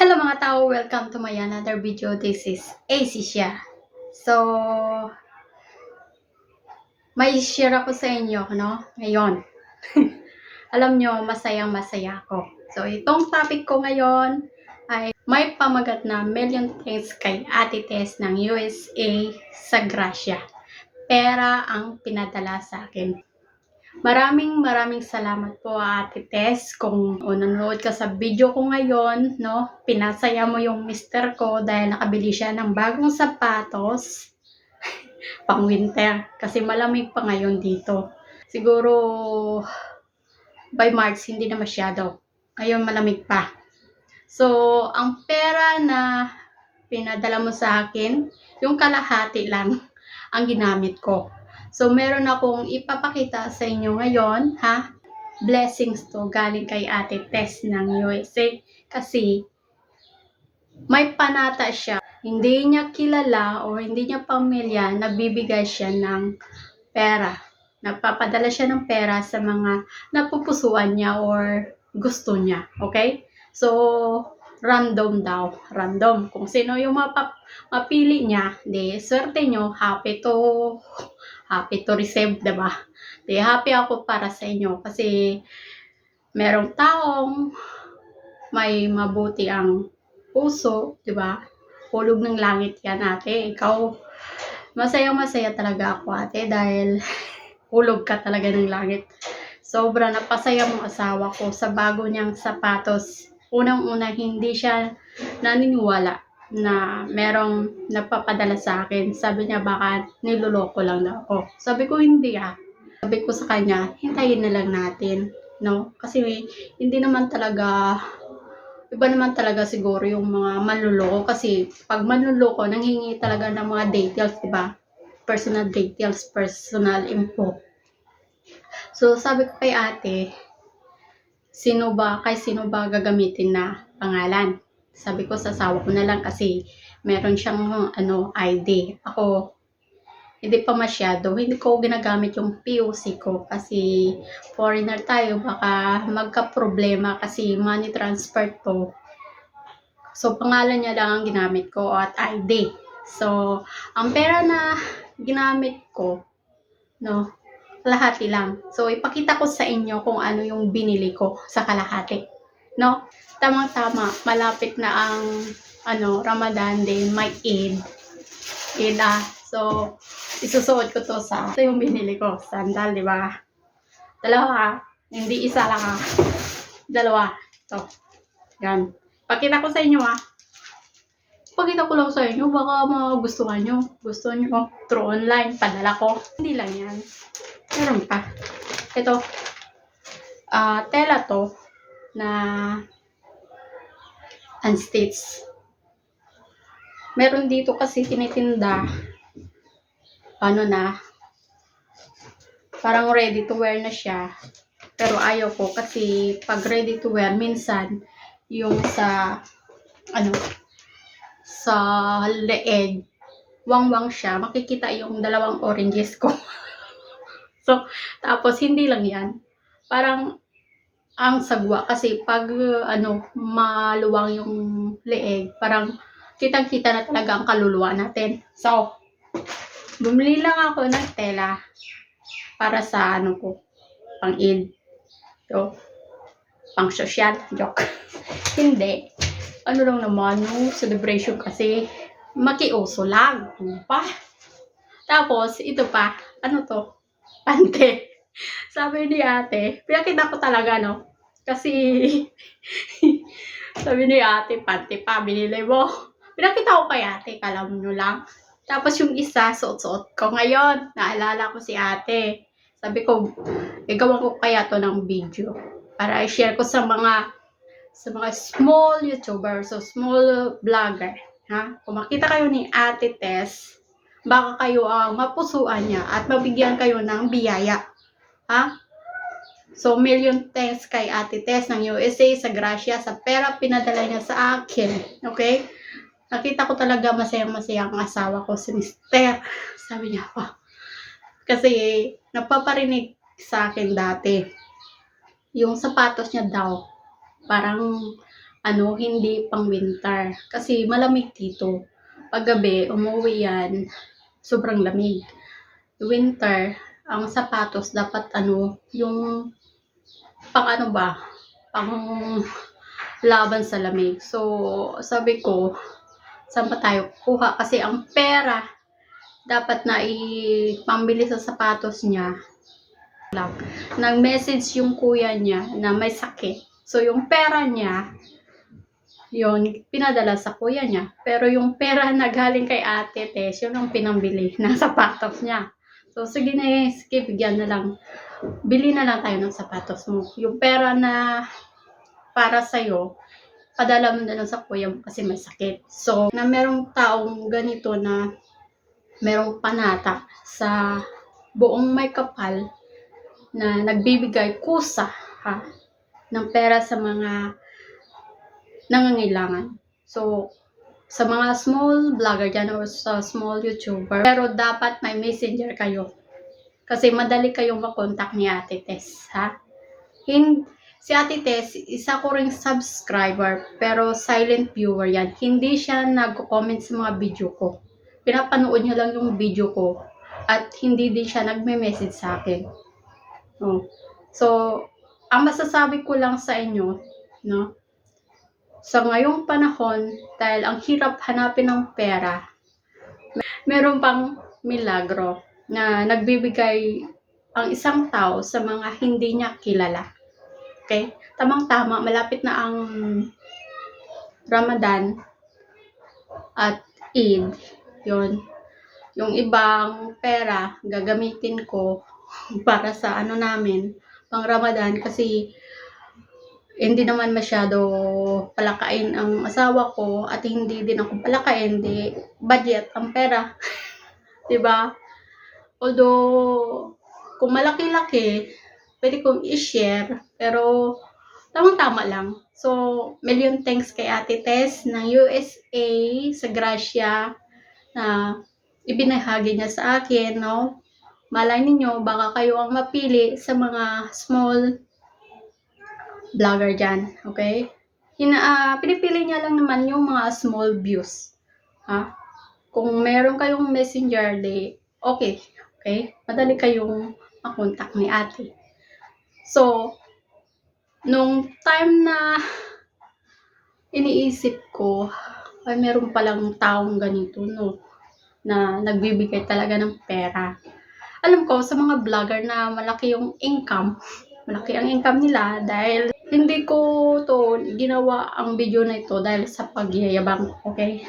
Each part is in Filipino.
Hello mga tao, welcome to my another video. This is Asia. So, may share ako sa inyo, no? Ngayon. Alam nyo, masayang masaya ako. So, itong topic ko ngayon ay may pamagat na million thanks kay Ate Tess ng USA sa Gracia. Pera ang pinadala sa akin. Maraming maraming salamat po Ate Tess kung o, nanonood ka sa video ko ngayon, no? Pinasaya mo yung mister ko dahil nakabili siya ng bagong sapatos pang winter kasi malamig pa ngayon dito. Siguro by March hindi na masyado. Ngayon malamig pa. So, ang pera na pinadala mo sa akin, yung kalahati lang ang ginamit ko. So, meron akong ipapakita sa inyo ngayon, ha? Blessings to galing kay Ate Tess ng USA. Kasi, may panata siya. Hindi niya kilala o hindi niya pamilya, nabibigay siya ng pera. Nagpapadala siya ng pera sa mga napupusuan niya or gusto niya. Okay? So, random daw. Random. Kung sino yung mapap mapili niya, di swerte nyo, happy to happy to receive, ba? Di happy ako para sa inyo kasi merong taong may mabuti ang puso, 'di ba? Hulog ng langit 'yan, ate. Ikaw masayang masaya talaga ako, ate, dahil hulog ka talaga ng langit. Sobra napasaya mong asawa ko sa bago niyang sapatos. Unang-una, hindi siya naniniwala na merong nagpapadala sa akin. Sabi niya baka niloloko lang daw ako. Sabi ko hindi ah. Sabi ko sa kanya, hintayin na lang natin. No? Kasi hindi naman talaga, iba naman talaga siguro yung mga manluloko. Kasi pag manluloko, nanghingi talaga ng mga details, di ba? Personal details, personal info. So, sabi ko kay ate, sino ba, kay sino ba gagamitin na pangalan? Sabi ko, sa asawa ko na lang kasi meron siyang ano, ID. Ako, hindi pa masyado. Hindi ko ginagamit yung POC ko kasi foreigner tayo. Baka magka-problema kasi money transfer to. So, pangalan niya lang ang ginamit ko at ID. So, ang pera na ginamit ko, no, kalahati lang. So, ipakita ko sa inyo kung ano yung binili ko sa kalahati. No? Tamang-tama, malapit na ang ano, Ramadan din, may Eid. Eid ah. So, isusuot ko to sa, ito yung binili ko, sandal, di ba? Dalawa, hindi isa lang ah. Dalawa. Ito. Yan. Pakita ko sa inyo ah. Pakita ko lang sa inyo, baka magustuhan nyo. Gusto nyo, through online, padala ko. Hindi lang yan. Meron pa. Ito. ah tela to na unstitched. Meron dito kasi tinitinda ano na parang ready to wear na siya. Pero ayaw ko kasi pag ready to wear minsan yung sa ano sa leeg wang-wang siya, makikita yung dalawang oranges ko. so, tapos hindi lang yan. Parang ang sagwa kasi pag ano maluwang yung leeg, parang kitang-kita na talaga ang kaluluwa natin. So, bumili lang ako ng tela para sa ano ko, pang id. So, pang social, joke. Hindi. Ano lang naman, no, celebration kasi makiuso lang. Ano pa? Tapos, ito pa, ano to? Pante. Sabi ni ate, pinakita ko talaga, no? Kasi, sabi ni ate, pante pa, binili mo. Pinakita ko kay ate, kalam nyo lang. Tapos yung isa, suot-suot ko ngayon. Naalala ko si ate. Sabi ko, igawa ko kaya to ng video. Para i-share ko sa mga sa mga small YouTuber, so small vlogger. Ha? Kung makita kayo ni Ate Tess, baka kayo ang mapusuan niya at mabigyan kayo ng biyaya. Ha? So, million thanks kay Ate Tess ng USA sa Gracia sa pera pinadala niya sa akin. Okay? Nakita ko talaga masayang-masaya ang asawa ko, si Mister. Sabi niya pa. Kasi, napaparinig sa akin dati. Yung sapatos niya daw, parang ano, hindi pang winter. Kasi malamig dito. Pag gabi, umuwi yan, sobrang lamig. Winter, ang sapatos dapat ano, yung pang ano ba, pang laban sa lamig. So, sabi ko, saan pa tayo kuha? Kasi ang pera, dapat na ipambili sa sapatos niya. Nag-message yung kuya niya na may sakit. So, yung pera niya, yun, pinadala sa kuya niya. Pero yung pera na galing kay ate Tess, yun ang pinambili ng sapatos niya. So, sige na eh, sige, bigyan na lang. Bili na lang tayo ng sapatos mo. Yung pera na para sa'yo, padala mo na lang sa kuya mo kasi may sakit. So, na merong taong ganito na merong panata sa buong may kapal na nagbibigay kusa ha, ng pera sa mga nangangailangan. So, sa mga small vlogger dyan or sa small YouTuber, pero dapat may messenger kayo. Kasi madali kayong makontak ni Ate Tess, ha? Hin si Ate Tess, isa ko ring subscriber, pero silent viewer yan. Hindi siya nag-comment sa mga video ko. Pinapanood niya lang yung video ko at hindi din siya nagme-message sa akin. Oh. So, ang masasabi ko lang sa inyo, no? Sa ngayong panahon, dahil ang hirap hanapin ng pera, meron pang milagro na nagbibigay ang isang tao sa mga hindi niya kilala. Okay? Tamang-tama, malapit na ang Ramadan at Eid. Yun. Yung ibang pera, gagamitin ko para sa ano namin, pang Ramadan kasi hindi naman masyado palakain ang asawa ko at hindi din ako palakain, di budget ang pera. 'Di ba? Although kung malaki-laki, pwede kong i-share, pero tamang-tama lang. So, million thanks kay Ate Tess ng USA sa Gracia na ibinahagi niya sa akin, no? Malay ninyo, baka kayo ang mapili sa mga small vlogger dyan, okay? Hina, ah, pinipili niya lang naman yung mga small views, ha? Kung meron kayong messenger, di, okay, okay? Madali kayong makontak ni ate. So, nung time na iniisip ko, ay meron palang taong ganito, no? Na nagbibigay talaga ng pera. Alam ko, sa mga vlogger na malaki yung income, malaki ang income nila dahil hindi ko to ginawa ang video na ito dahil sa pagyayabang, okay?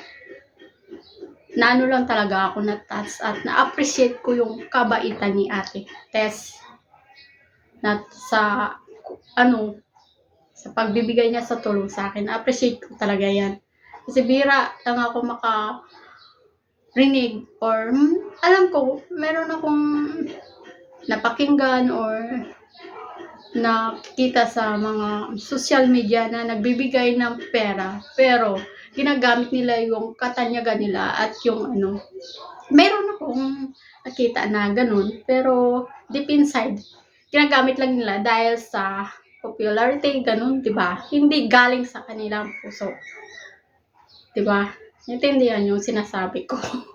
Naano lang talaga ako na touch at na-appreciate ko yung kabaitan ni ate Tess na sa ano sa pagbibigay niya sa tulong sa akin. Na-appreciate ko talaga yan. Kasi bira lang ako maka rinig or hmm, alam ko meron akong napakinggan or nakikita sa mga social media na nagbibigay ng pera pero ginagamit nila yung katanyagan nila at yung ano meron akong nakita na ganun pero deep inside ginagamit lang nila dahil sa popularity ganun 'di ba hindi galing sa kanilang puso 'di ba Intindihan yung sinasabi ko.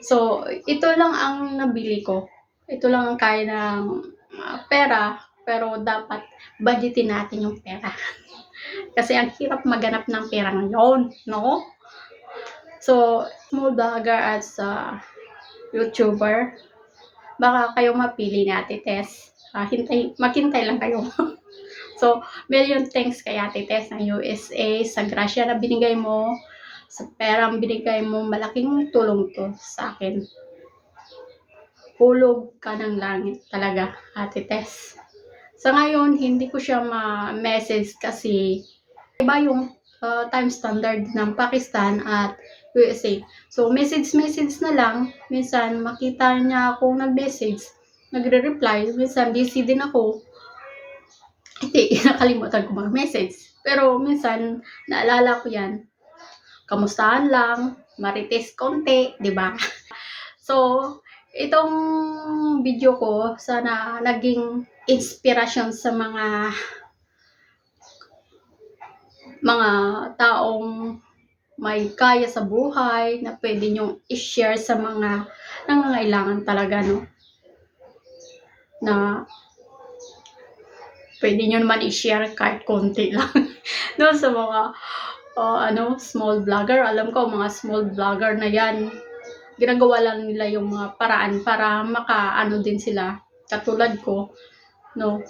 So, ito lang ang nabili ko. Ito lang ang kaya ng uh, pera, pero dapat budgetin natin yung pera. Kasi ang hirap maganap ng pera ngayon, no? So, small vlogger at sa YouTuber, baka kayo mapili ni Ate Tess. Uh, hintay, maghintay lang kayo. so, million thanks kay Ate Tess ng USA sa grasya na binigay mo sa perang binigay mo, malaking tulong to sa akin. Hulog ka ng langit talaga, Ate Tess. Sa ngayon, hindi ko siya ma-message kasi iba yung uh, time standard ng Pakistan at USA. So, message-message na lang. Minsan, makita niya akong nag-message, nagre-reply. Minsan, busy din ako. Hindi, nakalimutan ko mag-message. Pero minsan, naalala ko yan kamustahan lang, marites konti, 'di ba? So, itong video ko sana naging inspirasyon sa mga mga taong may kaya sa buhay na pwede nyong i-share sa mga nangangailangan talaga, no? Na pwede nyo naman i-share kahit konti lang. no, sa mga uh, ano, small vlogger. Alam ko, mga small vlogger na yan, ginagawa lang nila yung mga paraan para maka-ano din sila. Katulad ko, no,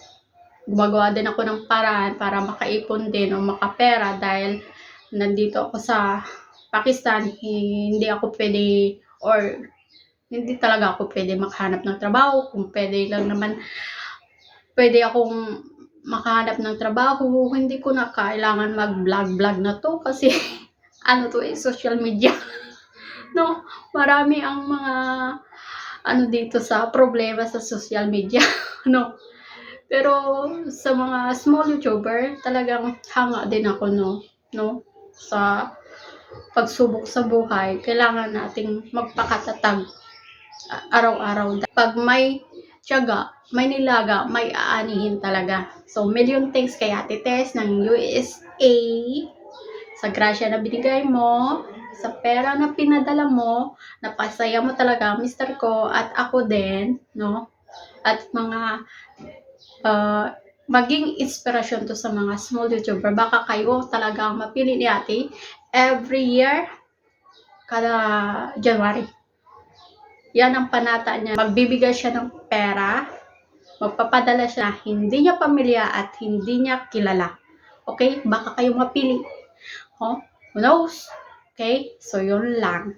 gumagawa din ako ng paraan para makaipon din o makapera dahil nandito ako sa Pakistan, hindi ako pwede or hindi talaga ako pwede makahanap ng trabaho. Kung pwede lang naman, pwede akong makahanap ng trabaho. Hindi ko na kailangan mag-vlog-vlog na to kasi ano to eh, social media. No, marami ang mga ano dito sa problema sa social media. no, pero sa mga small YouTuber, talagang hanga din ako, no? No? Sa pagsubok sa buhay, kailangan nating magpakatatag araw-araw. Pag may tiyaga, may nilaga, may aanihin talaga. So, million thanks kay Ate Tess ng USA sa grasya na binigay mo, sa pera na pinadala mo, napasaya mo talaga, mister ko, at ako din, no? At mga uh, maging inspirasyon to sa mga small YouTuber. Baka kayo talagang mapili ni ate every year, kada January. Yan ang panata niya. Magbibigay siya ng pera, magpapadala siya hindi niya pamilya at hindi niya kilala. Okay? Baka kayo mapili. Oh, who knows? Okay? So, yun lang.